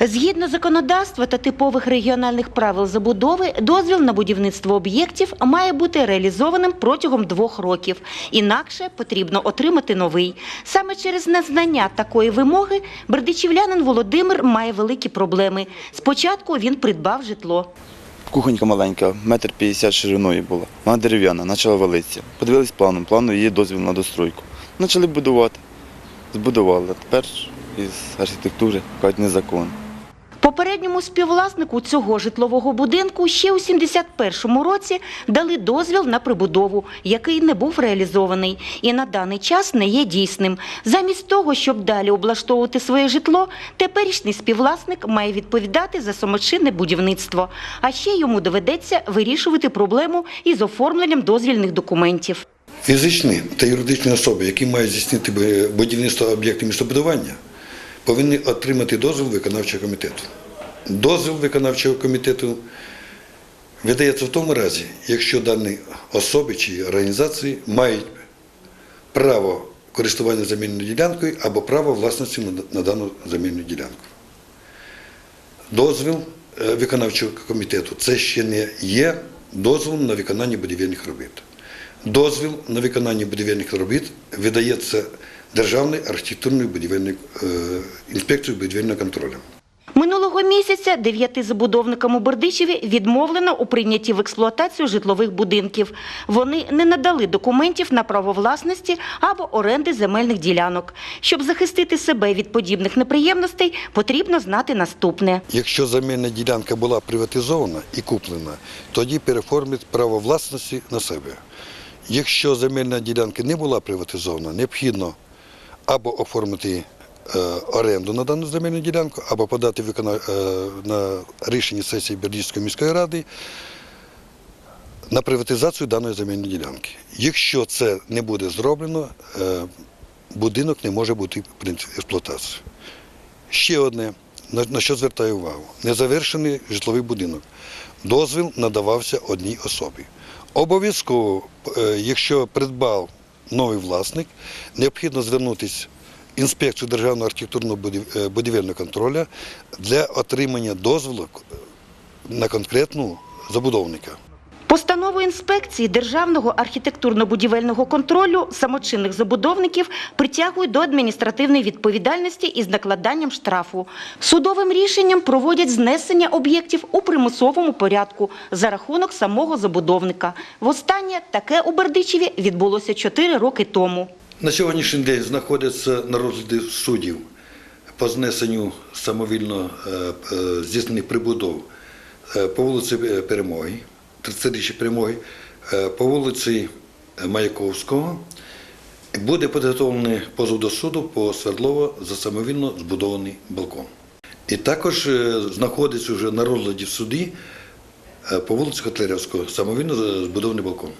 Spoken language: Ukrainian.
Згідно законодавства та типових регіональних правил забудови, дозвіл на будівництво об'єктів має бути реалізованим протягом двох років. Інакше потрібно отримати новий. Саме через незнання такої вимоги бердичівлянин Володимир має великі проблеми. Спочатку він придбав житло. Кухонька маленька, метр п'ятдесят шириною була. Вона дерев'яна, почала валитися. Подивились планом, плану її дозвіл на достройку. Почали будувати. Збудували. Тепер із архітектури кажуть незаконно. Попередньому співвласнику цього житлового будинку ще у 71-му році дали дозвіл на прибудову, який не був реалізований і на даний час не є дійсним. Замість того, щоб далі облаштовувати своє житло, теперішній співвласник має відповідати за самочинне будівництво. А ще йому доведеться вирішувати проблему із оформленням дозвільних документів. Фізичні та юридичні особи, які мають здійснити бу- будівництво об'єктів містобудування, повинні отримати дозвіл виконавчого комітету. Дозвіл виконавчого комітету видається в тому разі, якщо дані особи чи організації мають право користування земельною ділянкою або право власності на- дану земельну ділянку. Дозвіл е, виконавчого комітету це ще не є дозволом на виконання будівельних робіт. Дозвіл на виконання будівельних робіт видається Державною архітектурною будівельною е, інспекцією будівельного контролю. Минулого місяця дев'яти забудовникам у Бердичеві відмовлено у прийнятті в експлуатацію житлових будинків. Вони не надали документів на право власності або оренди земельних ділянок. Щоб захистити себе від подібних неприємностей, потрібно знати наступне. Якщо земельна ділянка була приватизована і куплена, тоді переформить право власності на себе. Якщо земельна ділянка не була приватизована, необхідно або оформити е, оренду на дану земельну ділянку, або подати е, на рішення сесії Бердічської міської ради на приватизацію даної земельної ділянки. Якщо це не буде зроблено, е, будинок не може бути в принципі, експлуатацією. Ще одне, на, що звертаю увагу: незавершений житловий будинок. Дозвіл надавався одній особі. Обов'язково, якщо придбав новий власник, необхідно звернутися інспекцію Державного архітектурного е, будівельного контролю для отримання дозволу на конкретну забудовника. Постанову інспекції Державного архітектурно-будівельного контролю самочинних забудовників притягують до адміністративної відповідальності із накладанням штрафу. Судовим рішенням проводять знесення об'єктів у примусовому порядку за рахунок самого забудовника. Востаннє таке у Бердичеві відбулося 4 роки тому. На сьогоднішній день знаходяться на розгляді суддів по знесенню самовільно е, е, здійснених прибудов е, по вулиці Перемоги, 30-річчя Перемоги, е, по вулиці Маяковського. Буде підготовлений позов до суду по Свердлова за самовільно збудований балкон. І також е, знаходиться вже на розгляді в суді е, по вулиці Котляревського самовільно збудований балкон.